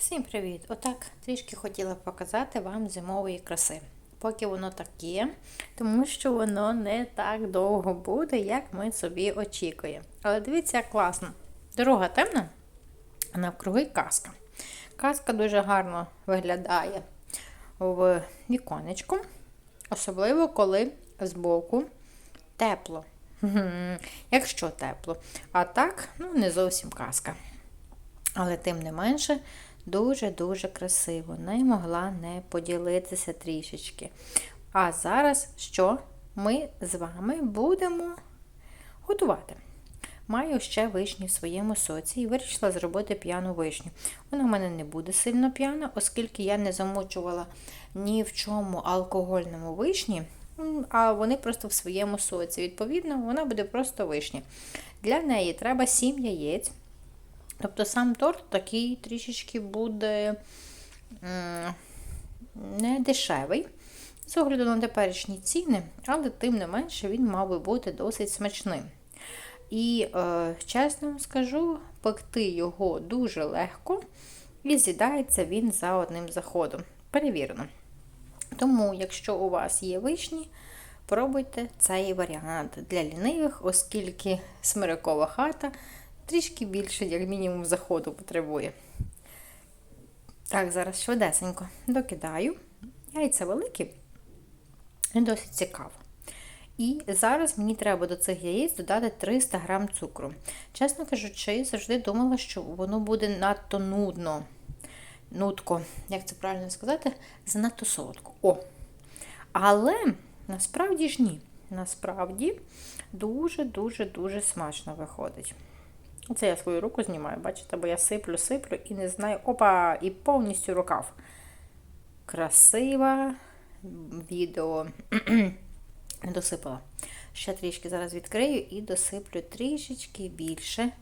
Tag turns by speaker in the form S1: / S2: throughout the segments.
S1: Всім привіт! Отак трішки хотіла показати вам зимової краси. Поки воно таке, тому що воно не так довго буде, як ми собі очікуємо. Але дивіться, як класно. Дорога темна, а навкруги казка. Казка дуже гарно виглядає в віконечку, особливо коли збоку тепло. Якщо тепло. А так, ну не зовсім казка. Але тим не менше, дуже-дуже красиво. Не могла не поділитися трішечки. А зараз що ми з вами будемо готувати? Маю ще вишні в своєму соці і вирішила зробити п'яну вишню. Вона в мене не буде сильно п'яна, оскільки я не замочувала ні в чому алкогольному вишні, а вони просто в своєму соці. Відповідно, вона буде просто вишня. Для неї треба 7 яєць. Тобто сам торт такий трішечки буде не дешевий. З огляду на теперішні ціни, але тим не менше він мав би бути досить смачним. І, е, чесно вам скажу, пекти його дуже легко і з'їдається він за одним заходом. Перевірено. Тому, якщо у вас є вишні, пробуйте цей варіант для лінивих, оскільки смирикова хата трішки більше, як мінімум, заходу потребує. Так, зараз швидесенько докидаю. Яйця великі досить цікаво. І зараз мені треба до цих яєць додати 300 грам цукру. Чесно кажучи, завжди думала, що воно буде надто нудно. Нудко, як це правильно сказати, занадто солодко. О! Але насправді ж ні. Насправді дуже-дуже-дуже смачно виходить. Оце я свою руку знімаю, бачите, бо я сиплю, сиплю і не знаю. Опа! І повністю рукав. Красива відео досипала. Ще трішки зараз відкрию і досиплю трішечки більше.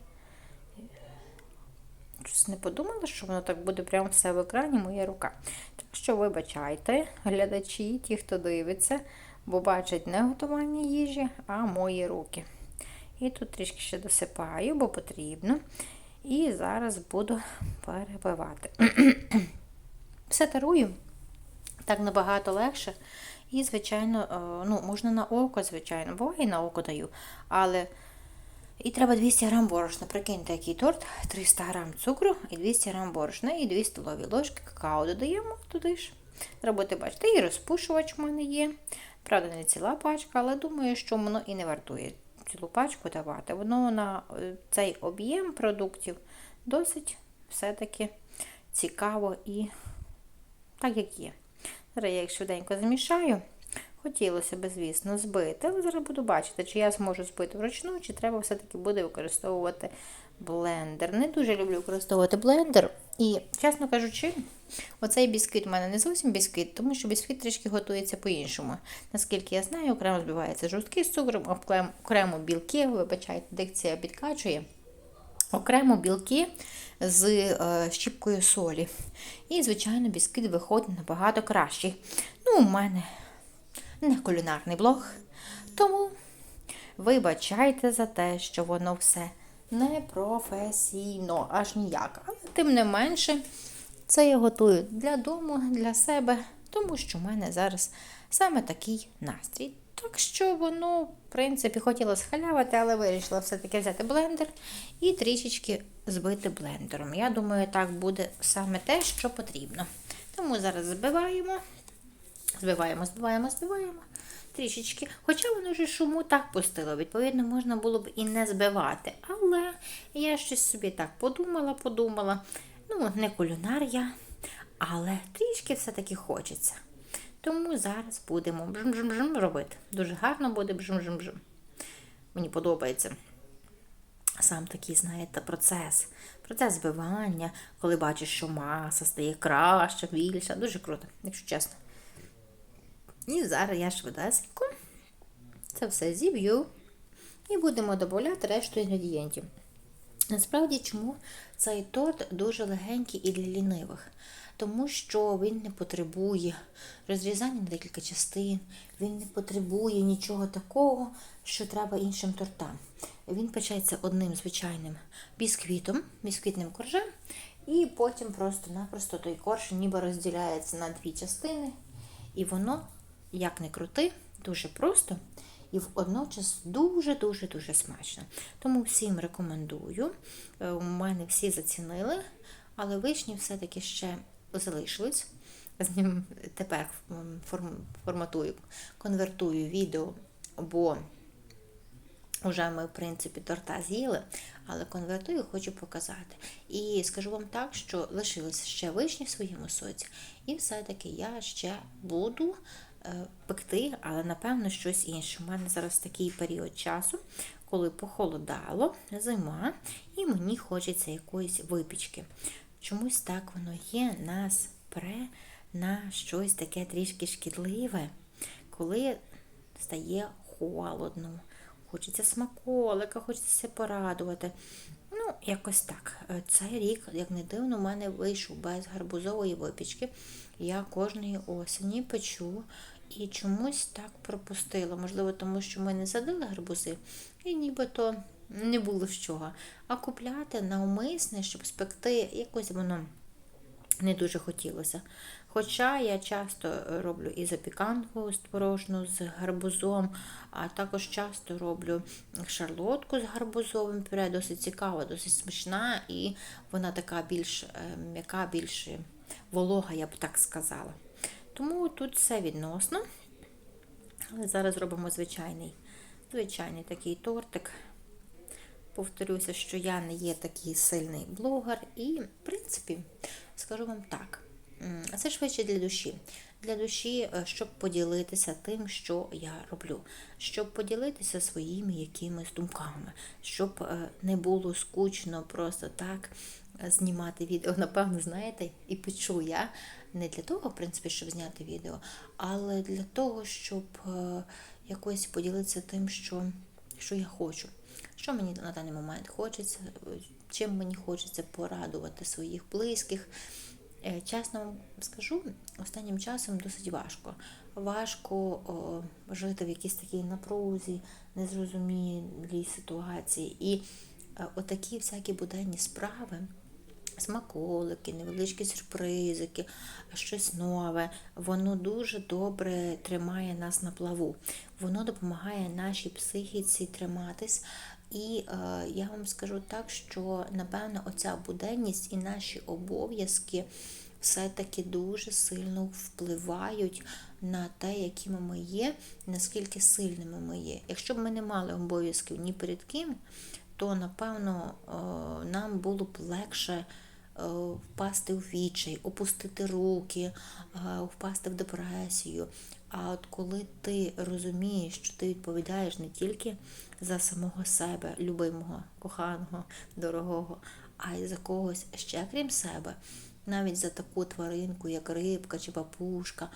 S1: Щось не подумала, що воно так буде прямо все в екрані, моя рука. Так що вибачайте, глядачі, ті, хто дивиться, бо бачать не готування їжі, а мої руки. І тут трішки ще досипаю, бо потрібно. І зараз буду перебивати. Все тарую так набагато легше. І, звичайно, е, ну, можна на око, звичайно, буває і на око даю. Але і треба 200 грам борошна. Прикиньте, який торт, 300 грам цукру і 200 грам борошна, і 2 столові ложки какао додаємо туди ж. Роботи, бачите, і розпушувач в мене є. Правда, не ціла пачка, але думаю, що воно і не вартує цілу пачку давати. Воно на е, цей об'єм продуктів досить все-таки цікаво і так, як є. Зараз я їх швиденько замішаю. Хотілося б, звісно, збити, але зараз буду бачити, чи я зможу збити вручну, чи треба все-таки буде використовувати блендер. Не дуже люблю використовувати блендер. І, чесно кажучи, оцей бісквіт у мене не зовсім бісквіт, тому що бісквіт трішки готується по-іншому. Наскільки я знаю, окремо збивається жовтки з цукром, окремо білки, вибачайте, дикція підкачує. Окремо білки з е, щіпкою солі. І, звичайно, бісквіт виходить набагато кращий. Ну, у мене не кулінарний блог, тому вибачайте за те, що воно все непрофесійно, аж ніяк. Але тим не менше, це я готую для дому, для себе, тому що в мене зараз саме такий настрій. Так що воно, в принципі, хотіла схалявати, але вирішила все-таки взяти блендер і трішечки збити блендером. Я думаю, так буде саме те, що потрібно. Тому зараз збиваємо, збиваємо, збиваємо, збиваємо трішечки. Хоча воно вже шуму так пустило, відповідно, можна було б і не збивати. Але я щось собі так подумала, подумала. Ну, не кулінар я, але трішки все-таки хочеться. Тому зараз будемо бжм-бжм-бжм робити. Дуже гарно буде бжм-бжм-бжм. Мені подобається сам такий, знаєте, процес. Процес збивання, коли бачиш, що маса стає краща, більша. Дуже круто, якщо чесно. І зараз я швидесенько це все зіб'ю і будемо додати решту інгредієнтів. Насправді, чому цей торт дуже легенький і для лінивих? Тому що він не потребує розрізання на декілька частин, він не потребує нічого такого, що треба іншим тортам. Він печеться одним звичайним бісквітом, бісквітним коржем, І потім просто-напросто той корж ніби розділяється на дві частини. І воно, як не крути, дуже просто і водночас дуже-дуже-дуже смачно. Тому всім рекомендую. Е, У мене всі зацінили, але вишні все-таки ще залишились. З ним тепер форматую, конвертую відео, бо Уже ми, в принципі, торта з'їли, але конвертую, хочу показати. І скажу вам так, що лишилися ще вишні в своєму соці, і все-таки я ще буду пекти, але напевно щось інше. У мене зараз такий період часу, коли похолодало, зима, і мені хочеться якоїсь випічки. Чомусь так воно є, нас пре на щось таке трішки шкідливе, коли стає холодно. Хочеться смаколика, хочеться порадувати. Ну, якось так. Е, Цей рік, як не дивно, у мене вийшов без гарбузової випічки. Я кожної осені печу і чомусь так пропустила. Можливо, тому що ми не садили гарбузи, і нібито не було з чого. А купляти навмисне, щоб спекти, якось воно не дуже хотілося. Хоча я часто роблю і запіканку творожну з гарбузом, а також часто роблю шарлотку з гарбузовим пюре, досить цікава, досить смачна, і вона така більш е, м'яка, більш волога, я б так сказала. Тому тут все відносно. Але зараз робимо звичайний, звичайний такий тортик. Повторюся, що я не є такий сильний блогер, і, в принципі, скажу вам так, м, це швидше для душі. Для душі, е, щоб поділитися тим, що я роблю, щоб поділитися своїми якимись думками, щоб е, не було скучно просто так е, знімати відео. Напевно, знаєте, і печу я не для того, в принципі, щоб зняти відео, але для того, щоб якось поділитися тим, що, що я хочу. Що мені на даний момент хочеться, чим мені хочеться порадувати своїх близьких. Е, Чесно вам скажу, останнім часом досить важко. Важко о, жити в якійсь такій напрузі, незрозумілій ситуації. І е, отакі всякі буденні справи, смаколики, невеличкі сюрпризики, щось нове, воно дуже добре тримає нас на плаву. Воно допомагає нашій психіці триматись. І е, я вам скажу так, що напевно оця буденність і наші обов'язки все-таки дуже сильно впливають на те, якими ми є, наскільки сильними ми є. Якщо б ми не мали обов'язків ні перед ким, то напевно е, нам було б легше е, впасти в відчай, опустити руки, е, впасти в депресію. А от коли ти розумієш, що ти відповідаєш не тільки за самого себе, любимого, коханого, дорогого, а й за когось ще крім себе, навіть за таку тваринку, як рибка чи папушка,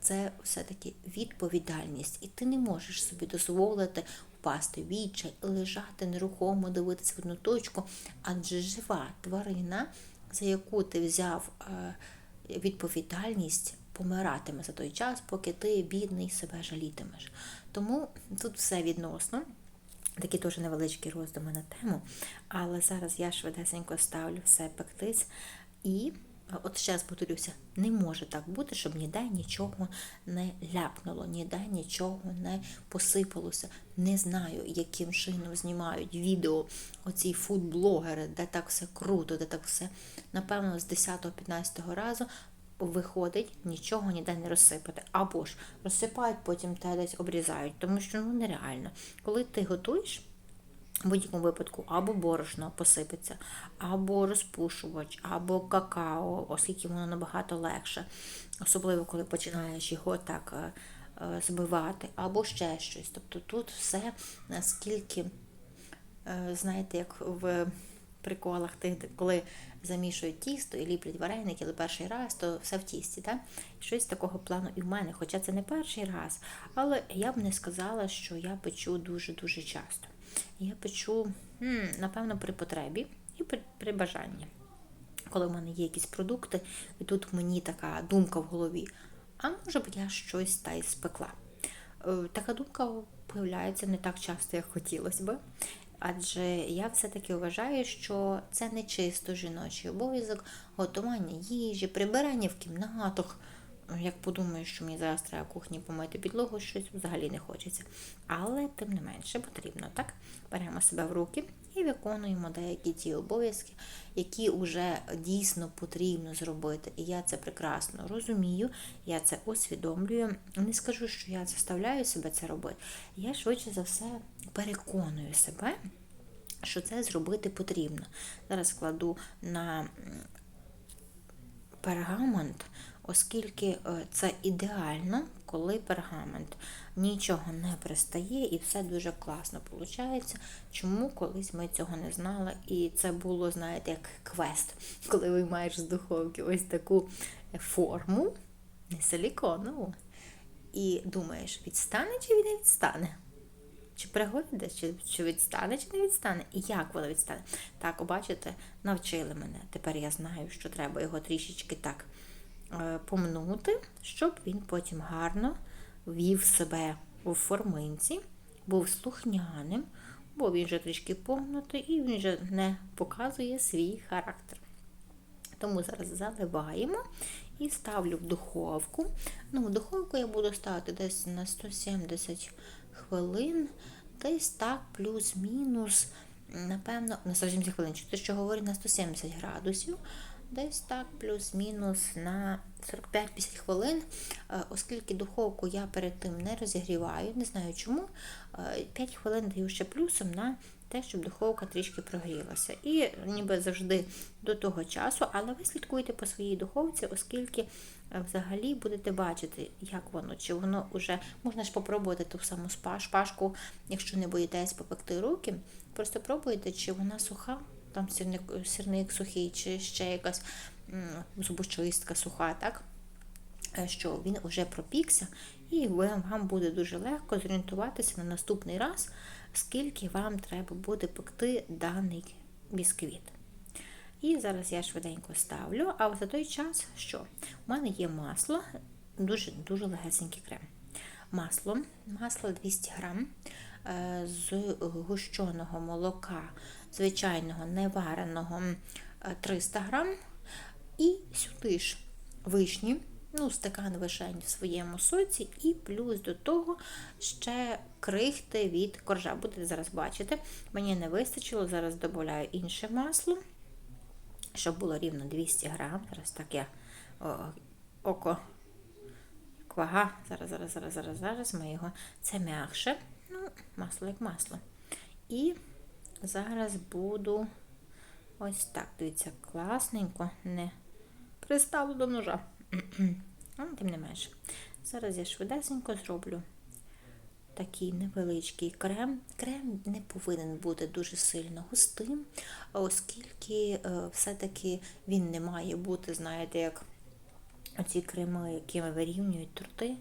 S1: це все-таки відповідальність. І ти не можеш собі дозволити впасти відчай, лежати нерухомо, дивитися в одну точку, адже жива тварина, за яку ти взяв е, відповідальність, помиратиме за той час, поки ти бідний себе жалітимеш. Тому тут все відносно. Такі теж невеличкі роздуми на тему. Але зараз я швидесенько ставлю все пектись. І от ще повторюся, не може так бути, щоб ніде нічого не ляпнуло, ніде нічого не посипалося. Не знаю, яким чином знімають відео оці фудблогери, де так все круто, де так все, напевно, з 10-15 разу виходить, нічого ніде не розсипати. Або ж розсипають, потім те десь обрізають, тому що ну нереально. Коли ти готуєш, в будь-якому випадку або борошно посипеться, або розпушувач, або какао, оскільки воно набагато легше, особливо коли починаєш його так е, е, збивати, або ще щось. Тобто тут все наскільки, е, знаєте, як в приколах тих, коли замішують тісто і ліплять вареники, але перший раз, то все в тісті. Так? Щось такого плану і в мене, хоча це не перший раз, але я б не сказала, що я печу дуже-дуже часто. Я печу, напевно, при потребі і при, бажанні. Коли в мене є якісь продукти, і тут мені така думка в голові, а може б я щось та й спекла. Е, Така думка появляється не так часто, як хотілося би. Адже я все-таки вважаю, що це не чисто жіночий обов'язок готування їжі, прибирання в кімнатах. Як подумаю, що мені зараз треба кухні помити підлогу, щось взагалі не хочеться. Але тим не менше потрібно, так? Беремо себе в руки і виконуємо деякі ті обов'язки, які вже дійсно потрібно зробити. І я це прекрасно розумію, я це усвідомлюю. Не скажу, що я заставляю себе це робити. Я швидше за все переконую себе, що це зробити потрібно. Зараз кладу на пергамент, оскільки е, це ідеально, коли пергамент нічого не пристає і все дуже класно виходить. Чому колись ми цього не знали? І це було, знаєте, як квест, коли виймаєш з духовки ось таку форму, не силіконову, і думаєш, відстане чи не відстане? Чи пригодиться, чи, чи відстане, чи не відстане, і як воно відстане. Так, бачите, навчили мене. Тепер я знаю, що треба його трішечки так е, помнути, щоб він потім гарно вів себе у форминці, був слухняним, бо він вже трішки погнутий і він вже не показує свій характер. Тому зараз заливаємо і ставлю в духовку. Ну, в духовку я буду ставити десь на 170 хвилин, десь так, плюс-мінус, напевно, на 170 хвилин, чи те, що говорить на 170 градусів, десь так, плюс-мінус на 45-50 хвилин, е, оскільки духовку я перед тим не розігріваю, не знаю чому. 5 хвилин даю ще плюсом на те, щоб духовка трішки прогрілася. І ніби завжди до того часу, але ви слідкуйте по своїй духовці, оскільки е, взагалі будете бачити, як воно, чи воно вже можна ж попробувати ту саму шпажку, якщо не боїтесь попекти руки. Просто пробуйте, чи вона суха, там сірник, сірник сухий, чи ще якась зубочистка суха, так? Е, що він вже пропікся, і вам буде дуже легко зорієнтуватися на наступний раз, скільки вам треба буде пекти даний бісквіт. І зараз я швиденько ставлю, а за той час що? У мене є масло, дуже дуже легесенький крем. Масло, масло 200 грам з гущеного молока, звичайного невареного е, 300 грам. І сюди ж вишні, ну, стакан вишень в своєму соці, і плюс до того ще крихти від коржа. Будете зараз бачити, мені не вистачило, зараз додаю інше масло, щоб було рівно 200 грам. Зараз так я о, око як вага. Зараз, зараз, зараз, зараз, зараз ми його. Це м'якше. Ну, масло як масло. І зараз буду ось так. Дивіться, класненько, не приставлю до ножа. Тим не менше. Зараз я швидесенько зроблю такий невеличкий крем. Крем не повинен бути дуже сильно густим, оскільки е, все-таки він не має бути, знаєте, як оці креми, якими вирівнюють торти.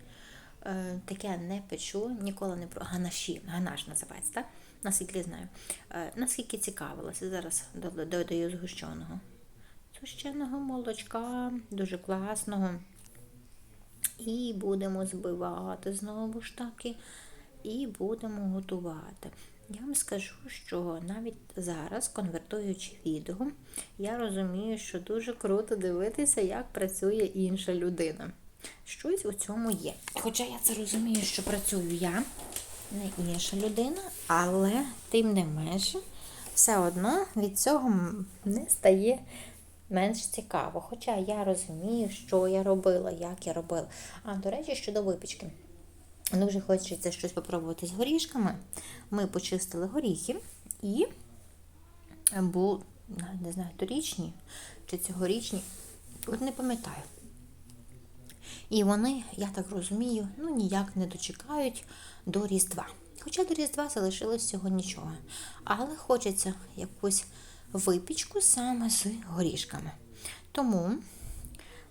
S1: Е, Таке не печу, ніколи не про ганаші, ганаш називається, так? Наскільки знаю. Е, Наскільки цікавилася, зараз додаю згущеного. Згущеного молочка, дуже класного. І будемо збивати знову ж таки, і будемо готувати. Я вам скажу, що навіть зараз, конвертуючи відео, я розумію, що дуже круто дивитися, як працює інша людина. Щось у цьому є. Хоча я це розумію, що працюю я, не інша людина, але тим не менше, все одно від цього не стає менш цікаво. Хоча я розумію, що я робила, як я робила. А, до речі, щодо випічки. Дуже хочеться щось попробувати з горішками. Ми почистили горіхи і бу, не знаю, торічні чи цьогорічні, от не пам'ятаю. І вони, я так розумію, ну ніяк не дочекають до Різдва. Хоча до Різдва залишилось всього нічого. Але хочеться якусь випічку саме з горішками. Тому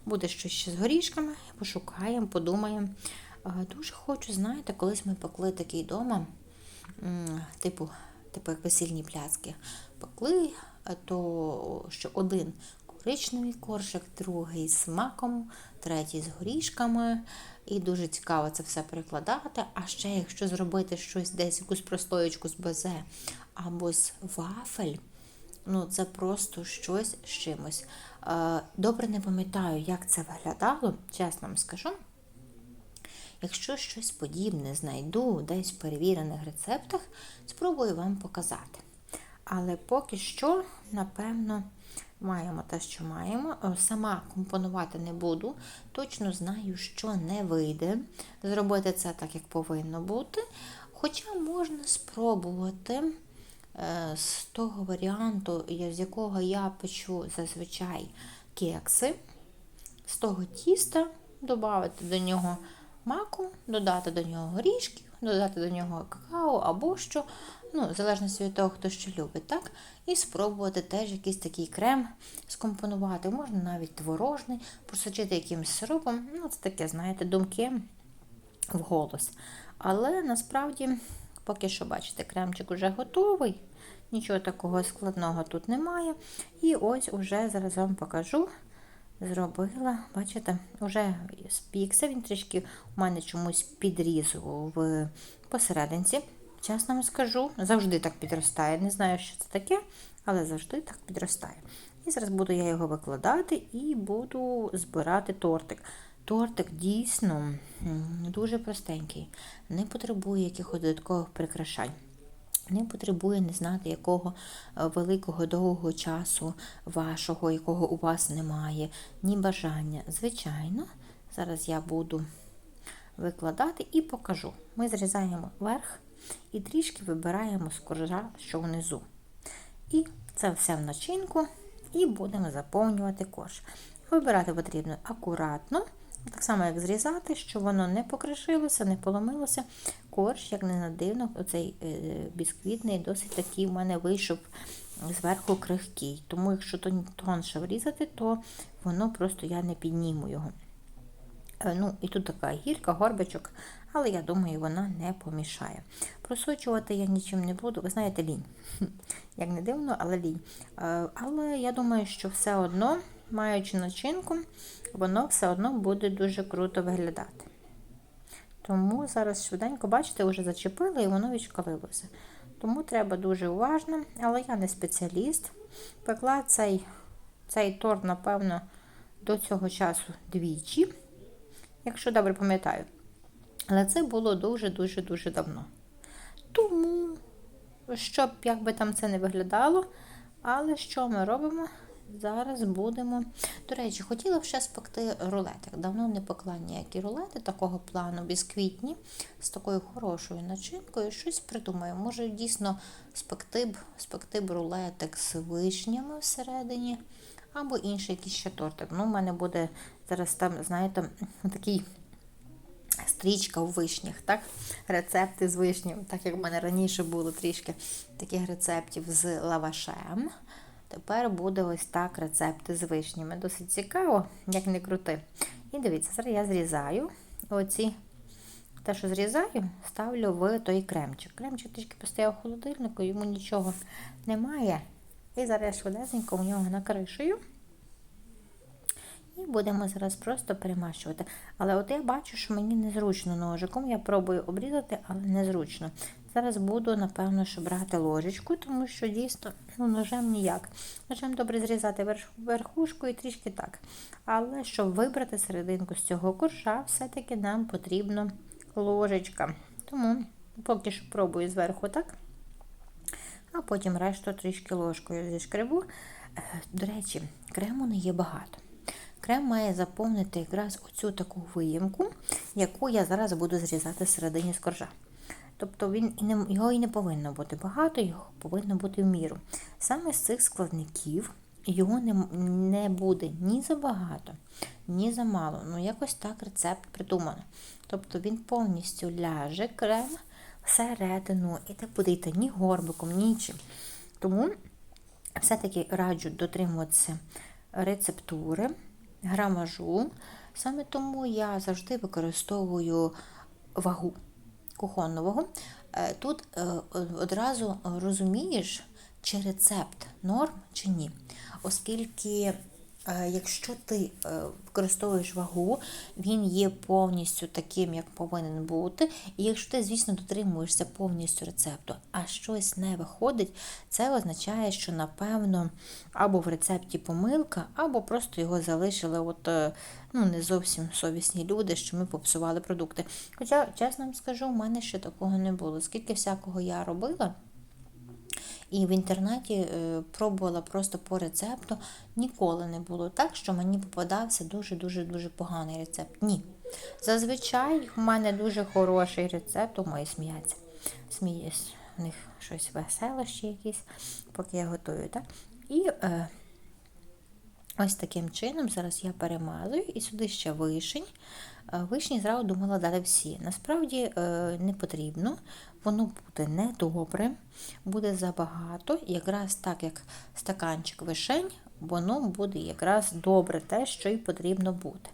S1: буде щось ще з горішками, пошукаємо, подумаємо. Е, Дуже хочу, знаєте, колись ми пекли такий дома, типу, типу як весільні пляцки. Пекли, е, то що один коричневий коржик, другий з маком, третій з горішками. І дуже цікаво це все перекладати. А ще, якщо зробити щось десь, якусь простоєчку з безе
S2: або з вафель. Ну, це просто щось з чимось. Е, Добре не пам'ятаю, як це виглядало, чесно вам скажу. Якщо щось подібне знайду десь в перевірених рецептах, спробую вам показати. Але поки що, напевно, маємо те, що маємо. Е, Сама компонувати не буду. Точно знаю, що не вийде зробити це так, як повинно бути. Хоча можна спробувати е, з того варіанту, з якого я печу зазвичай кекси, з того тіста додати до нього маку, додати до нього горішків, додати до нього какао або що, ну, в залежності від того, хто що любить, так? І спробувати теж якийсь такий крем скомпонувати. Можна навіть творожний, просочити якимось сиропом. Ну, це таке, знаєте, думки вголос. Але насправді, поки що, бачите, кремчик вже готовий. Нічого такого складного тут немає. І ось уже зараз вам покажу. Зробила, бачите, вже спікся, він трішки у мене чомусь підріз в посерединці. Чесно вам скажу, завжди так підростає. Не знаю, що це таке, але завжди так підростає. І зараз буду я його викладати і буду збирати тортик. Тортик дійсно дуже простенький, не потребує якихось додаткових прикрашань. Не потребує не знати, якого е, великого довгого часу вашого, якого у вас немає, ні бажання. Звичайно, зараз я буду викладати і покажу. Ми зрізаємо верх і трішки вибираємо з коржа, що внизу. І це все в начинку, і будемо заповнювати корж. Вибирати потрібно акуратно, так само, як зрізати, щоб воно не покришилося, не поломилося. Корж, як не дивно, оцей е, бісквітний досить такий в мене вийшов зверху крихкий. Тому, якщо тонше врізати, то воно просто я не підніму його. Е, Ну, і тут така гірка, горбичок, але я думаю, вона не помішає. Просочувати я нічим не буду, ви знаєте, лінь. Як не дивно, але лінь. Е, Але я думаю, що все одно, маючи начинку, воно все одно буде дуже круто виглядати. Тому зараз швиденько, бачите, вже зачепили і воно відшкалилося. Тому треба дуже уважно, але я не спеціаліст. Пекла цей, цей торт, напевно, до цього часу двічі якщо добре пам'ятаю. Але це було дуже-дуже-дуже давно. Тому, щоб як би там це не виглядало, але що ми робимо? Зараз будемо. До речі, хотіла ще спекти рулетик. Давно не пекла ніякі рулети такого плану, бісквітні, з такою хорошою начинкою. Щось придумаю. Може, дійсно спекти б, спекти б рулетик з вишнями всередині, або інший якийсь ще тортик. Ну, у мене буде зараз там, знаєте, такий стрічка у вишнях, так? Рецепти з вишнями, так як в мене раніше було трішки таких рецептів з лавашем. Тепер буде ось так рецепти з вишнями. Досить цікаво, як не крути. І дивіться, зараз я зрізаю оці. Те, що зрізаю, ставлю в той кремчик. Кремчик трішки постояв в холодильнику, йому нічого немає. І зараз я швидесенько у нього накришую. І будемо зараз просто перемащувати. Але от я бачу, що мені незручно ножиком. Я пробую обрізати, але незручно. Зараз буду, напевно, що брати ложечку, тому що дійсно ну, ножем ніяк. Ножем добре зрізати верх, верхушку і трішки так. Але щоб вибрати серединку з цього коржа, все-таки нам потрібна ложечка. Тому поки що пробую зверху так. А потім решту трішки ложкою зішкребу. Е, До речі, крему не є багато. Крем має заповнити якраз оцю таку виємку, яку я зараз буду зрізати всередині з коржа. Тобто він його і не повинно бути багато, його повинно бути в міру. Саме з цих складників його не, не буде ні забагато, ні замало. Ну, якось так рецепт придумано. Тобто він повністю ляже крем всередину і не буде йти ні горбиком, нічим. Тому все-таки раджу дотримуватися рецептури, грамажу. Саме тому я завжди використовую вагу кухонну вагу. Е, Тут е, одразу розумієш, чи рецепт норм чи ні. Оскільки Якщо ти е, використовуєш вагу, він є повністю таким, як повинен бути. І якщо ти, звісно, дотримуєшся повністю рецепту, а щось не виходить, це означає, що напевно або в рецепті помилка, або просто його залишили от, е, ну, не зовсім совісні люди, що ми попсували продукти. Хоча, чесно вам скажу, у мене ще такого не було. Скільки всякого я робила. І в інтернеті е, пробувала просто по рецепту. Ніколи не було так, що мені попадався дуже-дуже дуже поганий рецепт. Ні. Зазвичай в мене дуже хороший рецепт, у мої сміяться. Сміюсь, в них щось веселощі якісь, поки я готую. Так? І е, ось таким чином зараз я перемазую і сюди ще вишень. Е, Вишні зразу думала дати всі. Насправді е, не потрібно, воно буде недобре, буде забагато. Якраз так, як стаканчик вишень, воно буде якраз добре те, що і потрібно бути.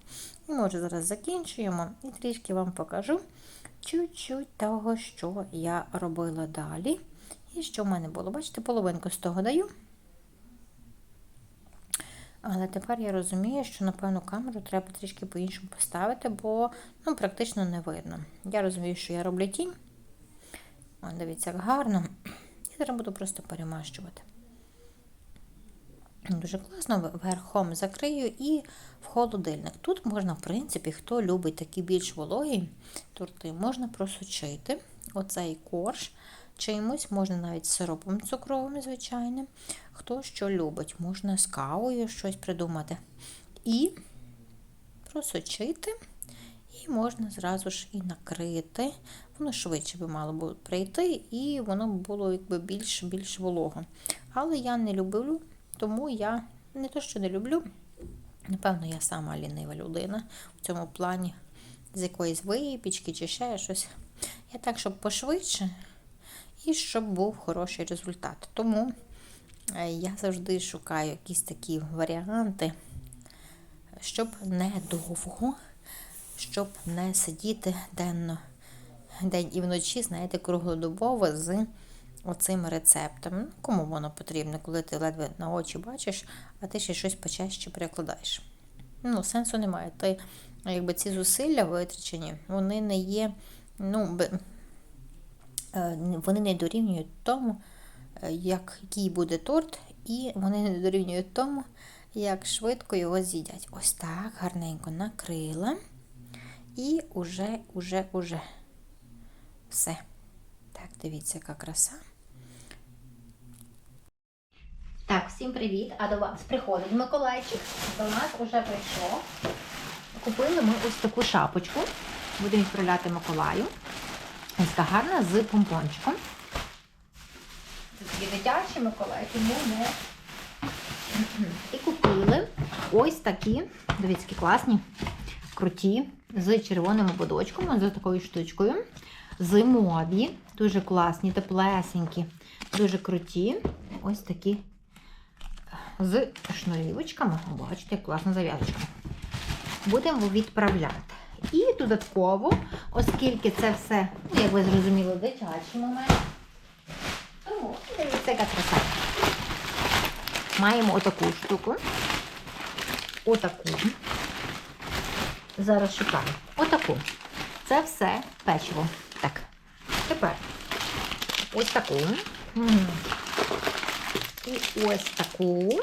S2: І зараз закінчуємо і трішки вам покажу чуть-чуть того, що я робила далі. І що в мене було. Бачите, половинку з того даю. Але тепер я розумію, що, напевно, камеру треба трішки по-іншому поставити, бо ну, практично не видно. Я розумію, що я роблю тінь. О, дивіться, як гарно. І зараз буду просто перемащувати. Дуже класно, верхом закрию і в холодильник. Тут можна, в принципі, хто любить такі більш вологі торти, можна просочити оцей корж чимось, можна навіть сиропом цукровим, звичайним. Хто що любить, можна з кавою щось придумати. І просочити, і можна зразу ж і накрити. Воно швидше би мало було прийти, і воно було якби більш більш волого. Але я не люблю, тому я не то, що не люблю. Напевно, я сама лінива людина в цьому плані, з якоїсь випічки чи ще щось. Я так, щоб пошвидше і щоб був хороший результат. Тому я завжди шукаю якісь такі варіанти, щоб не довго, щоб не сидіти денно, день і вночі, знаєте, круглодобово з оцим рецептом. Ну, Кому воно потрібно, коли ти ледве на очі бачиш, а ти ще щось почаще перекладаєш. Ну, сенсу немає. Ти, якби ці зусилля витрачені, вони не є, ну, е, вони не дорівнюють тому, е, який буде торт, і вони не дорівнюють тому, як швидко його з'їдять. Ось так, гарненько накрила. І уже, уже, уже все. Так, дивіться, яка краса. Так, всім привіт! А до вас приходить Миколайчик. До нас вже прийшов. Купили ми ось таку шапочку. Будемо відправляти Миколаю. Ось така гарна з помпончиком. Такий дитячий Миколай, тому не. І купили ось такі, дивіться, які класні, круті, з червоним ободочком, з такою штучкою. Зимові, дуже класні, теплесенькі, дуже круті. Ось такі з шнурівочками. Бачите, як класна зав'язочка. Будемо відправляти. І додатково, оскільки це все, ну, як ви зрозуміли, дитячий момент. Тому дивіться, яка краса. Маємо отаку штуку. Отаку. Зараз шукаю. Отаку. Це все печиво. Так. Тепер ось таку. І ось таку.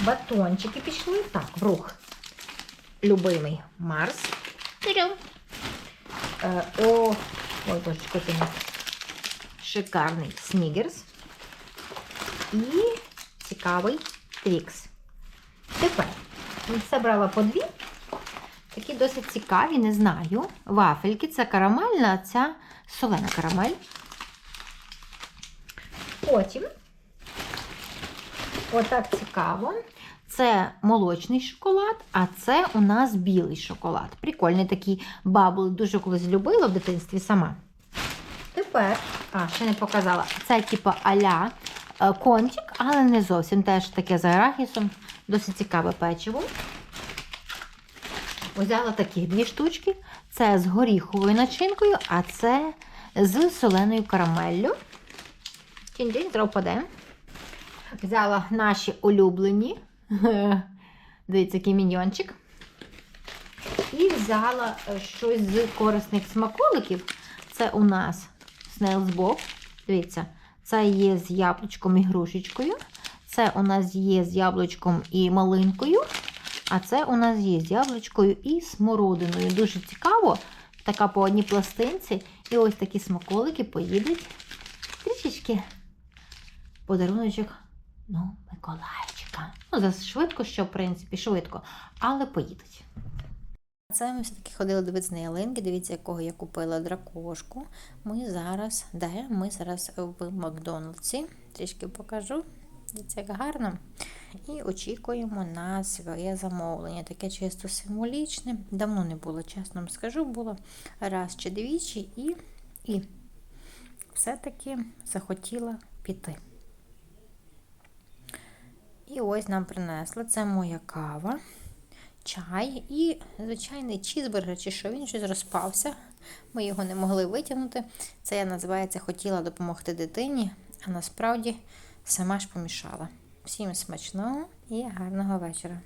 S2: Батончики пішли. Так, в рух. Любимий Марс. Е, о, ой, божечко, не шикарний Снігерс. І цікавий Трікс. Тепер все брала по дві. Такі досить цікаві, не знаю. Вафельки це карамельна, а ця солена карамель. Потім, отак цікаво. Це молочний шоколад, а це у нас білий шоколад. Прикольний такий бабл, дуже колись любила в дитинстві сама. Тепер, а, ще не показала, це типу аля е, кончик, але не зовсім теж таке з арахісом. Досить цікаве печиво. Взяла такі дві штучки. Це з горіховою начинкою, а це з соленою карамеллю. Тінь-тінь, треба впаде. Взяла наші улюблені Дивіться, який міньйончик. І взяла е, щось з корисних смаколиків. Це у нас Bob. Дивіться, це є з яблучком і грушечкою. Це у нас є з яблучком і малинкою. А це у нас є з яблучкою і смородиною. Дуже цікаво. Така по одній пластинці. І ось такі смаколики поїдуть трішечки подаруночок ну, Миколайчика. Ну, зараз швидко, що, в принципі, швидко, але поїдуть.
S1: Це ми все-таки ходили дивитися на ялинки. Дивіться, якого я купила дракошку. Ми зараз, де? Ми зараз в Макдональдсі. Трішки покажу. Дивіться, як гарно. І очікуємо на своє замовлення. Таке чисто символічне. Давно не було, чесно вам скажу, було раз чи двічі і, і все-таки захотіла піти. І ось нам принесли. Це моя кава чай і звичайний чізбургер, чи що він щось розпався. Ми його не могли витягнути. Це я називається хотіла допомогти дитині, а насправді сама ж помішала. Всім смачного і гарного вечора.